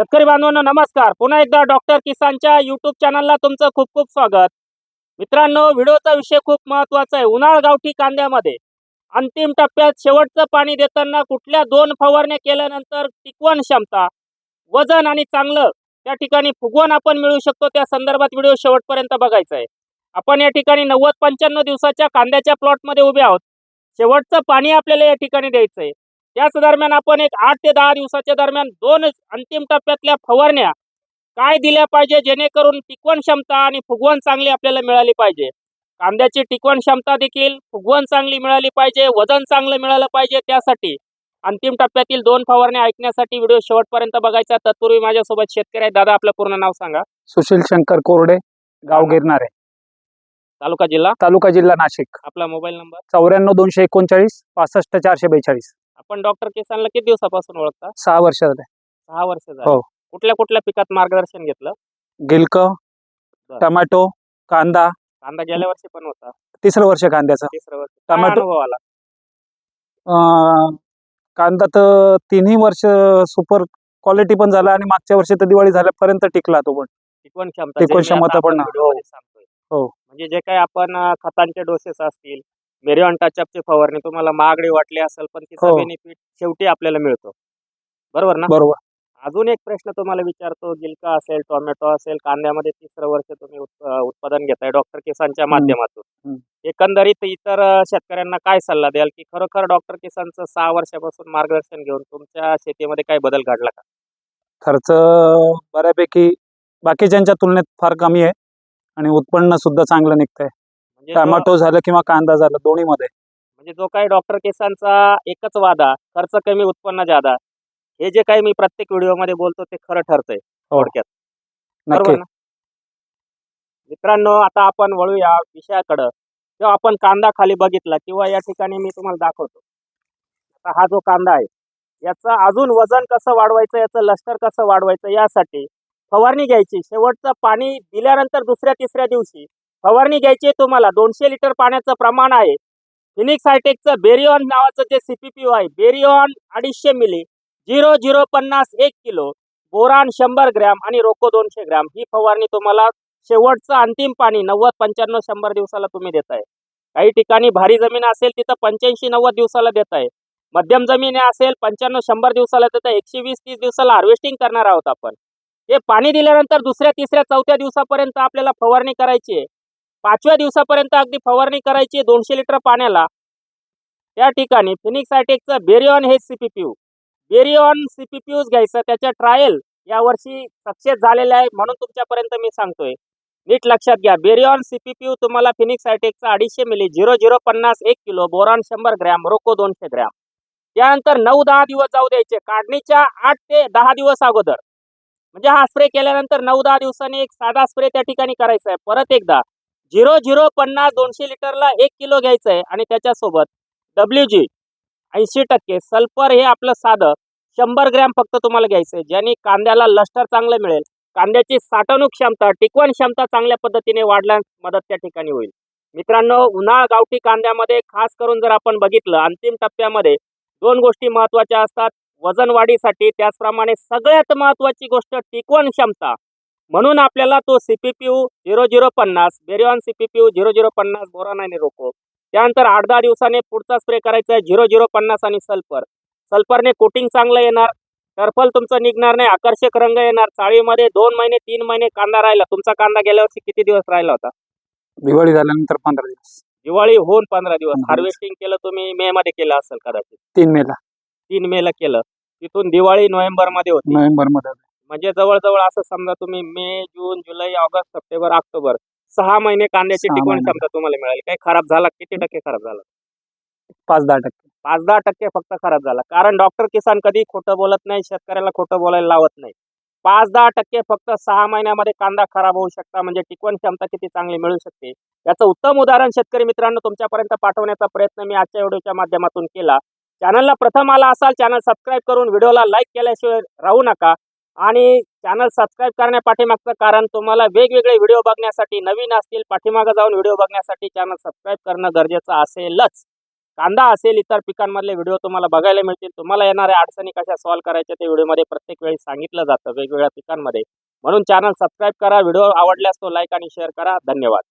शेतकरी बांधवांना नमस्कार. पुन्हा एकदा डॉक्टर किसानच्या युट्यूब चॅनलला तुमचं खूप खूप स्वागत. मित्रांनो व्हिडिओचा विषय खूप महत्त्वाचा आहे. उन्हाळ गावठी कांद्यामध्ये अंतिम टप्प्यात शेवटचं पाणी देताना कुठल्या दोन फवारण्या केल्यानंतर टिकवण क्षमता वजन आणि चांगलं त्या ठिकाणी फुगवण आपण मिळू शकतो त्या संदर्भात व्हिडिओ शेवटपर्यंत बघायचा आहे. आपण या ठिकाणी नव्वद पंच्याण्णव दिवसाच्या कांद्याच्या प्लॉटमध्ये उभे आहोत. शेवटचं पाणी आपल्याला या ठिकाणी द्यायचं आहे. त्याच दरम्यान आपण एक आठ ते दहा दिवसाच्या दरम्यान दोन अंतिम टप्प्यातल्या फवारण्या काय दिल्या पाहिजे जेणेकरून टिकवण क्षमता आणि फुगवण चांगली आपल्याला मिळाली पाहिजे. कांद्याची टिकवण क्षमता देखील फुगवण चांगली मिळाली पाहिजे वजन चांगलं मिळालं पाहिजे त्यासाठी. अंतिम टप्प्यातील दोन फवारण्या ऐकण्यासाठी व्हिडिओ शेवटपर्यंत बघायचा तत्पूर्वी माझ्यासोबत शेतकरी आहेत. दादा आपलं पूर्ण नाव सांगा. सुशील शंकर कोरडे गाव गिरणारे तालुका जिल्हा? तालुका जिल्हा नाशिक. आपला मोबाईल नंबर? चौऱ्याण्णव दोनशे एकोणचाळीस पासष्ट चारशे बेचाळीस. आपण डॉक्टर किसानला किती दिवसापासून ओळखता? सहा वर्ष झाले. सहा वर्ष झाली. हो. कुठल्या कुठल्या पिकात मार्गदर्शन घेतलं? गिलक. टमॅटो कांदा. कांदा गेल्या वर्षी पण होता. तिसरं वर्ष कांद्याचं. तिसरं वर्ष. काय टोमॅटो- अनुभव आला? अं, कांदा तर तिन्ही वर्ष सुपर क्वालिटी पण झाला आणि मागच्या वर्षी तर दिवाळी झाल्यापर्यंत टिकला तो पण. टिकवण क्षमता. टिकवण जे मी आता क्षमता पण आपण ना. व्हिडिओमध्ये सांगतोय. हो. म्हणजे जे काही आपण अं, खतांचे डोसेस असतील मेरिऑन टचअपची फवारणी तुम्हाला महागडी वाटली असेल पण तिचा हो. बेनिफिट शेवटी आपल्याला मिळतो. बरोबर ना? बरोबर. अजून एक प्रश्न तुम्हाला विचारतो गिलका असेल टोमॅटो असेल कांद्यामध्ये तिसरं वर्ष तुम्ही उत- अं, उत्पादन घेताय. डॉक्टर किसानच्या माध्यमातून. हम्म. एकंदरीत इतर अं, शेतकऱ्यांना काय सल्ला द्याल की खरोखर डॉक्टर किसानचं सहा वर्षापासून मार्गदर्शन घेऊन तुमच्या शेतीमध्ये काय बदल घडला का? खर्च बऱ्यापैकी बाकीच्यांच्या तुलनेत फार कमी आहे आणि उत्पन्न सुद्धा चांगलं निघतंय. टमॅटो झालं किंवा कांदा झाला दोन्हीमध्ये. म्हणजे जो काही डॉक्टर केसांचा एकच वादा खर्च कमी उत्पन्न जादा हे जे काही मी प्रत्येक व्हिडिओमध्ये बोलतो ते खरं ठरतंय थोडक्यात. नक्की. बरोबर ना? मित्रांनो आता आपण वळूया विषयाकडं. जेव्हा आपण कांदा खाली बघितला किंवा या ठिकाणी मी तुम्हाला दाखवतो. आता हा जो कांदा आहे याचं अजून वजन कसं वाढवायचं याचं लष्कर कसं वाढवायचं यासाठी फवारणी घ्यायची. शेवटचं पाणी दिल्यानंतर दुसऱ्या तिसऱ्या दिवशी फवारणी घ्यायची तुम्हाला. दोनशे लिटर पाण्याचं प्रमाण आहे. फिनिक्स हायटेकचं बेरिऑन नावाचं जे सीपीपीओ आहे बेरिऑन अडीचशे मिली झिरो झिरो पन्नास एक किलो बोरान शंभर ग्रॅम आणि रोको दोनशे ग्रॅम. ही फवारणी तुम्हाला शेवटचं अंतिम पाणी नव्वद पंच्याण्णव शंभर दिवसाला तुम्ही देत आहे. काही ठिकाणी भारी जमीन असेल तिथं पंच्याऐंशी नव्वद दिवसाला देत आहे. मध्यम जमीन असेल पंच्याण्णव शंभर दिवसाला देताय एकशे वीस तीस दिवसाला हार्वेस्टिंग करणार आहोत आपण. हे पाणी दिल्यानंतर दुसऱ्या तिसऱ्या चौथ्या दिवसापर्यंत आपल्याला फवारणी करायची आहे. पाचव्या दिवसापर्यंत अगदी फवारणी करायची दोनशे लिटर पाण्याला. त्या ठिकाणी फिनिक्स हायटेकचं बेरिऑन हे सीपीपीयू बेरिऑन सीपीपीयूज घ्यायचं त्याच्या ट्रायल यावर्षी सक्सेस झालेलं आहे म्हणून तुमच्यापर्यंत मी सांगतोय. नीट लक्षात घ्या बेरिऑन सीपीपीयू तुम्हाला फिनिक्स आयटेकचा अडीचशे मिली झिरो झिरो पन्नास एक किलो बोरॉन शंभर ग्रॅम रोको दोनशे ग्रॅम. त्यानंतर नऊ दहा दिवस जाऊ द्यायचे काढणीच्या आठ ते दहा दिवस अगोदर. म्हणजे हा स्प्रे केल्यानंतर नऊ दहा दिवसांनी एक साधा स्प्रे त्या ठिकाणी करायचा आहे. परत एकदा झिरो झिरो पन्नास दोनशे लिटरला एक किलो घ्यायचं आहे आणि त्याच्यासोबत डब्ल्यू जी ऐंशी टक्के सल्फर हे आपलं साधं. शंभर ग्रॅम फक्त तुम्हाला घ्यायचं आहे ज्याने कांद्याला लष्टर चांगलं मिळेल. कांद्याची साठवणूक क्षमता टिकवण क्षमता चांगल्या पद्धतीने वाढल्यास मदत त्या ठिकाणी होईल. मित्रांनो उन्हाळ गावठी कांद्यामध्ये खास करून जर आपण बघितलं अंतिम टप्प्यामध्ये दोन गोष्टी महत्त्वाच्या असतात. वजन वाढीसाठी त्याचप्रमाणे सगळ्यात महत्त्वाची गोष्ट टिकवण क्षमता. म्हणून आपल्याला तो सीपीपीयू झिरो झिरो पन्नास बेरिऑन सीपीपीयू झिरो झिरो पन्नास बोरान आणि रोको त्यानंतर आठ दहा दिवसाने पुढचा स्प्रे करायचा आहे झिरो झिरो पन्नास आणि सल्फर सल्फरने कोटिंग चांगलं येणार टर्फल तुमचं निघणार नाही आकर्षक रंग येणार. चाळीमध्ये दोन महिने तीन महिने कांदा राहिला. तुमचा कांदा गेल्या वर्षी किती दिवस राहिला होता? दिवाळी झाल्यानंतर पंधरा दिवस. दिवाळी होऊन पंधरा दिवस. हार्वेस्टिंग केलं तुम्ही मे मध्ये केलं असेल कदाचित. तीन मेला. तीन मे ला केलं. तिथून दिवाळी नोव्हेंबरमध्ये होती. नोव्हेंबरमध्ये म्हणजे जवळजवळ असं समजा तुम्ही मे जून जुलै ऑगस्ट सप्टेंबर ऑक्टोबर सहा महिने कांद्याची सहा टिकवण महिने. क्षमता तुम्हाला मिळाली. काही खराब झाला किती टक्के खराब झाला? पाच दहा टक्के. पाच दहा टक्के फक्त खराब झाला. कारण डॉक्टर किसान कधी खोटं बोलत नाही शेतकऱ्याला खोटं बोलायला लावत नाही. पाच दहा टक्के फक्त सहा महिन्यामध्ये कांदा खराब होऊ शकता म्हणजे टिकवण क्षमता किती चांगली मिळू शकते? याचं उत्तम उदाहरण शेतकरी मित्रांनो तुमच्यापर्यंत पाठवण्याचा प्रयत्न मी आजच्या व्हिडिओच्या माध्यमातून केला. चॅनलला प्रथम आला असाल चॅनल सबस्क्राईब करून व्हिडिओला लाईक केल्याशिवाय राहू नका. आणि चॅनल सबस्क्राईब करण्यापाठीमागचं कारण तुम्हाला वेगवेगळे व्हिडिओ बघण्यासाठी नवीन असतील पाठीमागं जाऊन व्हिडिओ बघण्यासाठी चॅनल सबस्क्राईब करणं गरजेचं असेलच. कांदा असेल इतर पिकांमधले व्हिडिओ तुम्हाला बघायला मिळतील. तुम्हाला येणाऱ्या अडचणी कशा सॉल्व्ह करायच्या ते व्हिडिओमध्ये प्रत्येक वेळी सांगितलं जातं वेगवेगळ्या पिकांमध्ये. म्हणून चॅनल सबस्क्राईब करा व्हिडिओ आवडल्यास तो लाईक आणि शेअर करा. धन्यवाद.